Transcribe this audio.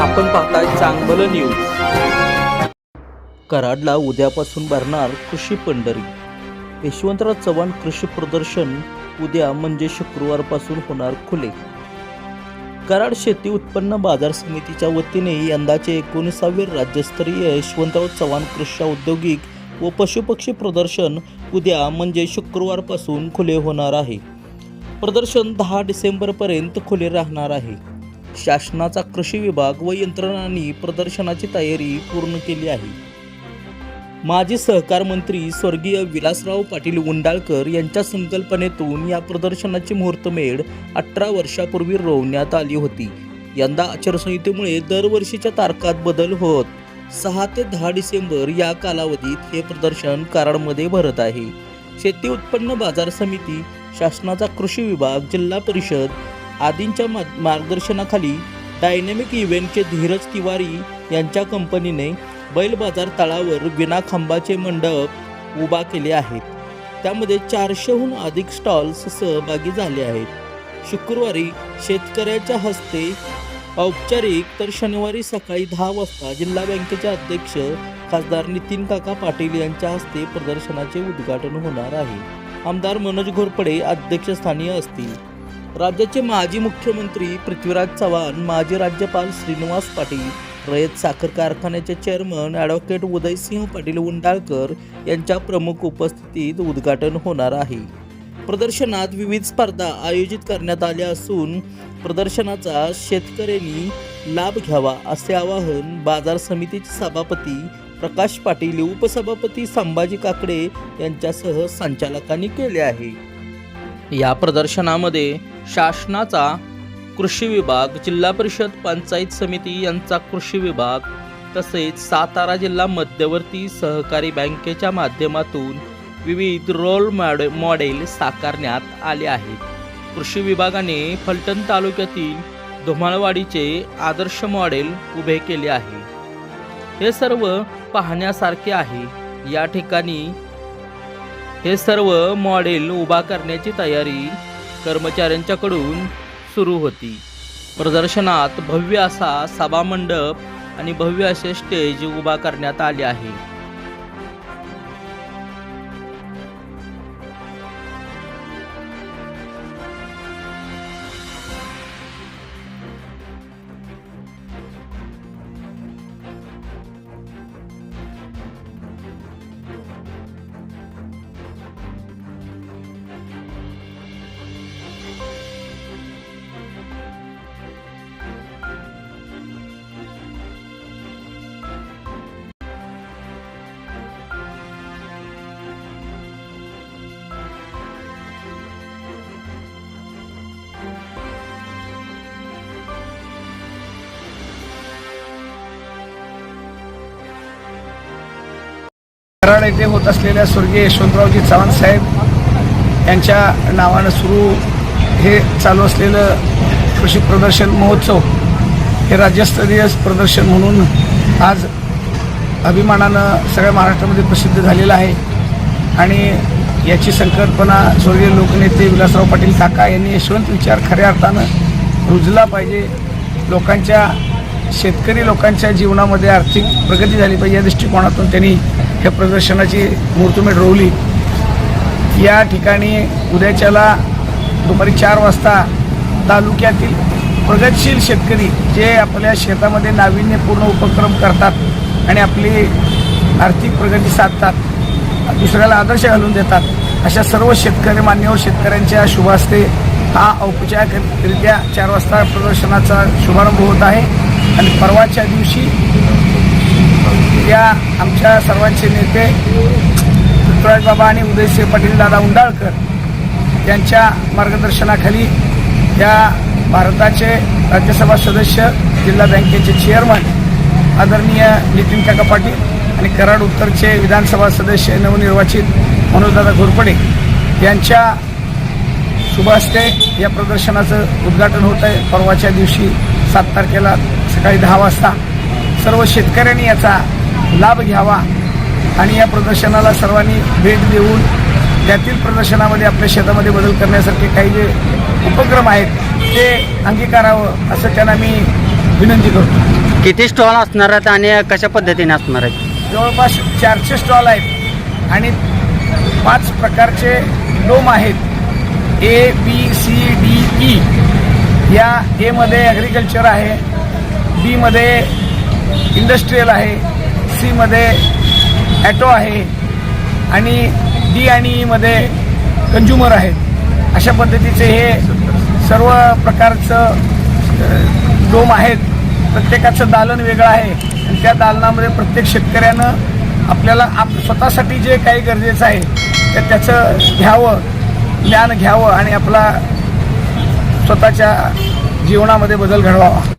आपण पाहताय चांगलं न्यूज कराडला उद्यापासून भरणार कृषी पंढरी. यशवंतराव चव्हाण कृषी प्रदर्शन उद्या म्हणजे शुक्रवारपासून होणार खुले. कराड शेती उत्पन्न बाजार समितीच्या वतीने यंदाचे एकोणीसावे राज्यस्तरीय यशवंतराव चव्हाण कृषी औद्योगिक व पशुपक्षी प्रदर्शन उद्या म्हणजे शुक्रवारपासून खुले होणार आहे. प्रदर्शन दहा डिसेंबरपर्यंत खुले राहणार आहे. शासनाचा कृषी विभाग व यंत्रणांनी प्रदर्शनाची तयारी पूर्ण केली आहे. माजी सहकार मंत्री स्वर्गीय विलासराव पाटील उंडाळकर यांच्या संकल्पनेतून या प्रदर्शनाची मुहूर्तमेढ अठरा वर्षापूर्वी रोवण्यात आली होती. यंदा आचारसंहितेमुळे दरवर्षीच्या तारखात बदल होत सहा ते दहा डिसेंबर या कालावधीत हे प्रदर्शन कराडमध्ये भरत आहे. शेती उत्पन्न बाजार समिती शासनाचा कृषी विभाग जिल्हा परिषद आदींच्या मार्गदर्शनाखाली डायनॅमिक इव्हेंटचे धीरज तिवारी यांच्या कंपनीने बैल बाजार तळावर विना खांबाचे मंडप उभा केले आहेत. त्यामध्ये चारशेहून अधिक स्टॉल्स सहभागी झाले आहेत. शुक्रवारी शेतकऱ्याच्या हस्ते औपचारिक तर शनिवारी सकाळी दहा वाजता जिल्हा बँकेचे अध्यक्ष खासदार नितीन काका पाटील यांच्या हस्ते प्रदर्शनाचे उद्घाटन होणार आहे. आमदार मनोज घोरपडे अध्यक्षस्थानी असतील. राज्याचे माजी मुख्यमंत्री पृथ्वीराज चव्हाण माजी राज्यपाल श्रीनिवास पाटील रयत साखर कारखान्याचे चेअरमन ॲडव्होकेट उदयसिंह पाटील उंडाळकर यांच्या प्रमुख उपस्थितीत उद्घाटन होणार आहे. प्रदर्शनात विविध स्पर्धा आयोजित करण्यात आल्या असून प्रदर्शनाचा शेतकऱ्यांनी लाभ घ्यावा असे आवाहन बाजार समितीचे सभापती प्रकाश पाटील उपसभापती संभाजी काकडे यांच्यासह संचालकांनी केले आहे. या प्रदर्शनामध्ये शासनाचा कृषी विभाग जिल्हा परिषद पंचायत समिती यांचा कृषी विभाग तसेच सातारा जिल्हा मध्यवर्ती सहकारी बँकेच्या माध्यमातून विविध रोल मॉडे मॉडेल साकारण्यात आले आहेत. कृषी विभागाने फलटण तालुक्यातील धुमाळवाडीचे आदर्श मॉडेल उभे केले आहे. हे सर्व पाहण्यासारखे आहे. या ठिकाणी हे सर्व मॉडेल उभा करण्याची तयारी कर्मचाऱ्यांच्याकडून सुरू होती. प्रदर्शनात भव्य असा सभामंडप आणि भव्य असे स्टेज उभा करण्यात आले आहे. कराड येथे होत असलेल्या स्वर्गीय यशवंतरावजी चव्हाण साहेब यांच्या नावानं सुरू हे चालू असलेलं कृषी प्रदर्शन महोत्सव हे राज्यस्तरीय प्रदर्शन म्हणून आज अभिमानानं सगळ्या महाराष्ट्रामध्ये प्रसिद्ध झालेलं आहे. आणि याची संकल्पना स्वर्गीय लोकनेते विलासराव पाटील काका यांनी यशवंत विचार खऱ्या अर्थानं रुजला पाहिजे. लोकांच्या शेतकरी लोकांच्या जीवनामध्ये आर्थिक प्रगती झाली पाहिजे या दृष्टिकोनातून त्यांनी ह्या प्रदर्शनाची मुहूर्तमेढ रोवली. या ठिकाणी उद्याच्याला दुपारी चार वाजता तालुक्यातील प्रगतशील शेतकरी जे आपल्या शेतामध्ये नाविन्यपूर्ण उपक्रम करतात आणि आपली आर्थिक प्रगती साधतात दुसऱ्याला आदर्श घालून देतात अशा सर्व शेतकरी मान्यवर शेतकऱ्यांच्या शुभास्ते हा औपचारिकरित्या चार वाजता प्रदर्शनाचा शुभारंभ होत आहे. आणि परवाच्या दिवशी या आमच्या सर्वांचे नेते पृथ्वीराज बाबा आणि उदयसिंह पाटील दादा उंडाळकर यांच्या मार्गदर्शनाखाली या भारताचे राज्यसभा सदस्य जिल्हा बँकेचे चेअरमन आदरणीय नितीन काका पाटील आणि कराड उत्तरचे विधानसभा सदस्य नवनिर्वाचित मनोजदादा घोरपडे यांच्या शुभास्ते या प्रदर्शनाचं उद्घाटन होत आहे परवाच्या दिवशी सात तारखेला. सकाळी दहा वाजता सर्व शेतकऱ्यांनी याचा लाभ घ्यावा आणि या प्रदर्शनाला सर्वांनी भेट देऊन त्यातील प्रदर्शनामध्ये आपल्या शेतामध्ये बदल करण्यासारखे काही जे उपक्रम आहेत ते अंगीकारावं असं त्यांना मी विनंती करतो. किती स्टॉल असणार आहेत आणि कशा पद्धतीने असणार आहेत? जवळपास चारशे स्टॉल आहेत आणि पाच प्रकारचे डोम आहेत. A B C D E या एमध्ये ॲग्रिकल्चर आहे बीमध्ये इंडस्ट्रीयल आहे सीमध्ये ॲटो आहे आणि डी आणि e ईमध्ये कंझ्युमर आहेत. अशा पद्धतीचे हे सर्व प्रकारचं डोम आहेत. प्रत्येकाचं दालन वेगळं आहे. आणि त्या दालनामध्ये प्रत्येक शेतकऱ्यानं आपल्याला आप स्वतःसाठी जे काही गरजेचं आहे ते त्याचं घ्यावं ज्ञान घ्यावं आणि आपला स्वतःच्या जीवनामध्ये बदल घडवावा.